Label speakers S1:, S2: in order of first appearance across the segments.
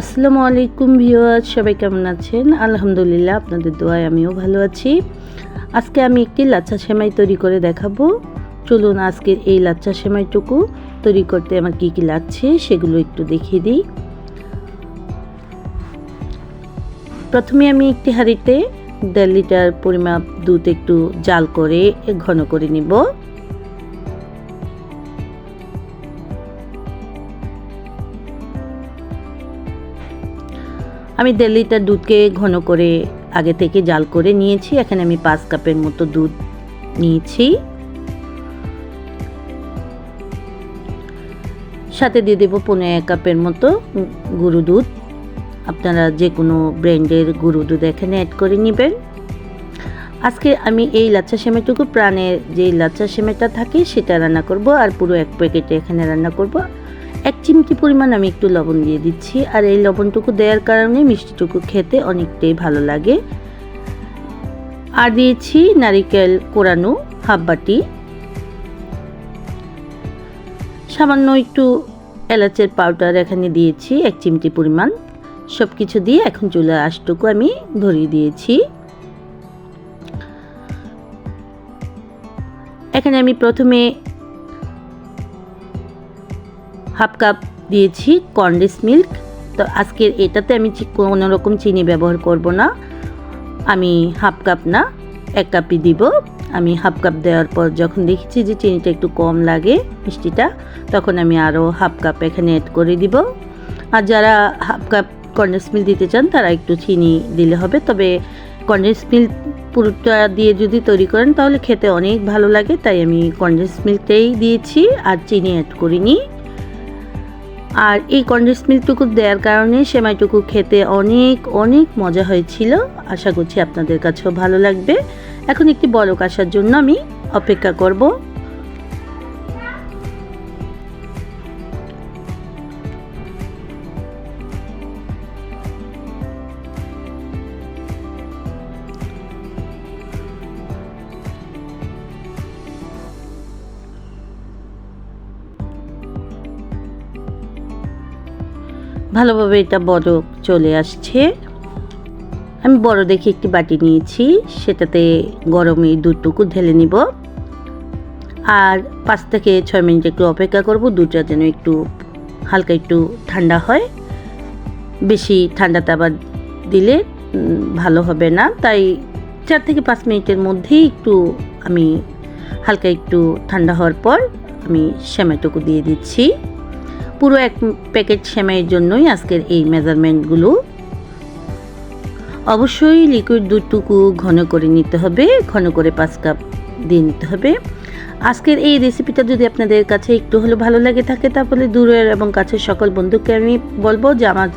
S1: আসসালামু আলাইকুম ভিউয়ার্স, সবাই কেমন আছেন? আলহামদুলিল্লাহ, আপনাদের দোয়ায় আমিও ভালো আছি। আজকে আমি একটি লাচ্ছা সেমাই তৈরি করে দেখাবো। চলুন আজকের এই লাচ্ছা সেমাইটুকু তৈরি করতে আমার কি কি লাগছে সেগুলো একটু দেখিয়ে দিই। প্রথমে আমি একটি হাঁড়িতে দেড় লিটার পরিমাপ দুধ একটু জাল করে ঘন করে নিব। আমি দেড় লিটার দুধকে ঘন করে আগে থেকে জাল করে নিয়েছি। এখানে আমি পাঁচ কাপের মতো দুধ নিয়েছি। সাথে দিয়ে দেবো পনেরো এক কাপের মতো গুঁড়ো দুধ। আপনারা যে কোনো ব্র্যান্ডের গুঁড়ো দুধ এখানে অ্যাড করে নেবেন। আজকে আমি এই লাচ্চা সেমাইটুকু, প্রাণের যে লাচ্চা সেমাইটা থাকে, সেটা রান্না করব আর পুরো এক প্যাকেটে এখানে রান্না করব। এক চিমটি পরিমাণ আমি একটু লবণ দিয়ে দিচ্ছি, আর এই লবণটুকু দেওয়ার কারণে মিষ্টিটুকু খেতে অনেকটাই ভালো লাগে। আর দিয়েছি নারিকেল কোরানো হাফ বাটি সামান্য একটু এলাচের পাউডার এখানে দিয়েছি, এক চিমটি পরিমাণ। সব কিছু দিয়ে এখন চুলার আশটুকু আমি ধরিয়ে দিয়েছি। এখানে আমি প্রথমে হাফ কাপ দিয়েছি কন্ডেন্স মিল্ক। তো আজকের এটাতে আমি কোনো রকম চিনি ব্যবহার করব না। আমি হাফ কাপ না, এক কাপই দিব। আমি হাফ কাপ দেওয়ার পর যখন দেখেছি যে চিনিটা একটু কম লাগে মিষ্টিটা, তখন আমি আরও হাফ কাপ এখানে অ্যাড করে দিব। আর যারা হাফ কাপ কন্ডেন্স মিল্ক দিতে চান, তারা একটু চিনি দিলে হবে। তবে কন্ডেন্স মিল্ক পুরোটা দিয়ে যদি তৈরি করেন, তাহলে খেতে অনেক ভালো লাগে। তাই আমি কন্ডেন্স মিল্কটাই দিয়েছি আর চিনি অ্যাড করিনি। আর এই কন্ডেন্স মিল্কটুকু দেওয়ার কারণে সেমাইটুকু খেতে অনেক অনেক মজা হয়েছিল। আশা করছি আপনাদের কাছেও ভালো লাগবে। এখন একটি বলক আসার জন্য আমি অপেক্ষা করব। ভালোভাবে এটা বড় চলে আসছে। আমি বড় দেখে একটি বাটি নিয়েছি, সেটাতে গরমে দুধটুকু ঢেলে নিব। আর পাঁচ থেকে ছয় মিনিট একটু অপেক্ষা করব, দুধটা যেন একটু হালকা একটু ঠান্ডা হয়। বেশি ঠান্ডাতে আবার দিলে ভালো হবে না। তাই চার থেকে পাঁচ মিনিটের মধ্যেই একটু আমি হালকা একটু ঠান্ডা হওয়ার পর আমি সেমাইটুকু দিয়ে দিচ্ছি। পুরো এক প্যাকেট সেমাইয়ের জন্যই আজকের এই মেজারমেন্টগুলো। অবশ্যই লিকুইড দুধটুকু ঘন করে নিতে হবে, ঘন করে পাঁচ কাপ দিয়ে নিতে হবে। আজকের এই রেসিপিটা যদি আপনাদের কাছে একটু হলেও ভালো লাগে থাকে, তাহলে দূরের এবং কাছের সকল বন্ধুকে আমি বলব যে আমার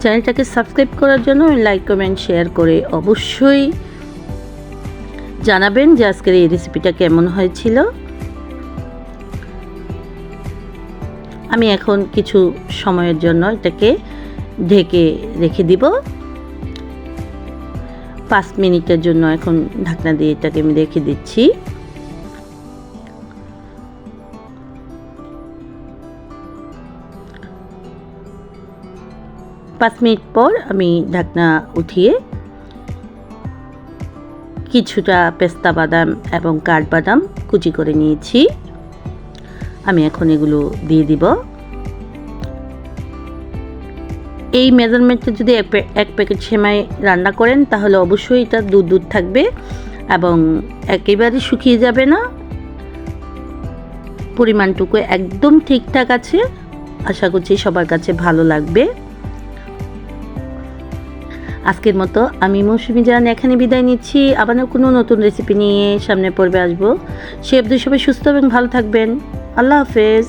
S1: চ্যানেলটাকে সাবস্ক্রাইব করার জন্য লাইক কমেন্ট শেয়ার করে অবশ্যই জানাবেন যে আজকের এই রেসিপিটা কেমন হয়েছিল। আমি এখন কিছু সময়ের জন্য এটাকে ঢেকে রেখে দিব। পাঁচ মিনিটের জন্য এখন ঢাকনা দিয়ে এটাকে আমি রেখে দিচ্ছি। পাঁচ মিনিট পর আমি ঢাকনা উঠিয়ে কিছুটা পেস্তা বাদাম এবং কাঠবাদাম কুচি করে নিয়েছি। আমি এখন এগুলো দিয়ে দিব। এই মেজারমেন্টে যদি এক প্যাকেট সেমাই রান্না করেন, তাহলে অবশ্যই এটা দুধ দুধ থাকবে এবং একেবারে শুকিয়ে যাবে না। পরিমাণটুকু একদম ঠিকঠাক আছে। আশা করছি সবার কাছে ভালো লাগবে। আজকের মতো আমি মৌসুমি জান এখানে বিদায় নিচ্ছি। আবার কোনো নতুন রেসিপি নিয়ে সামনে পর্বে আসব। সে অবধি সবাই সুস্থ এবং ভালো থাকবেন। আল্লাহ হাফেজ।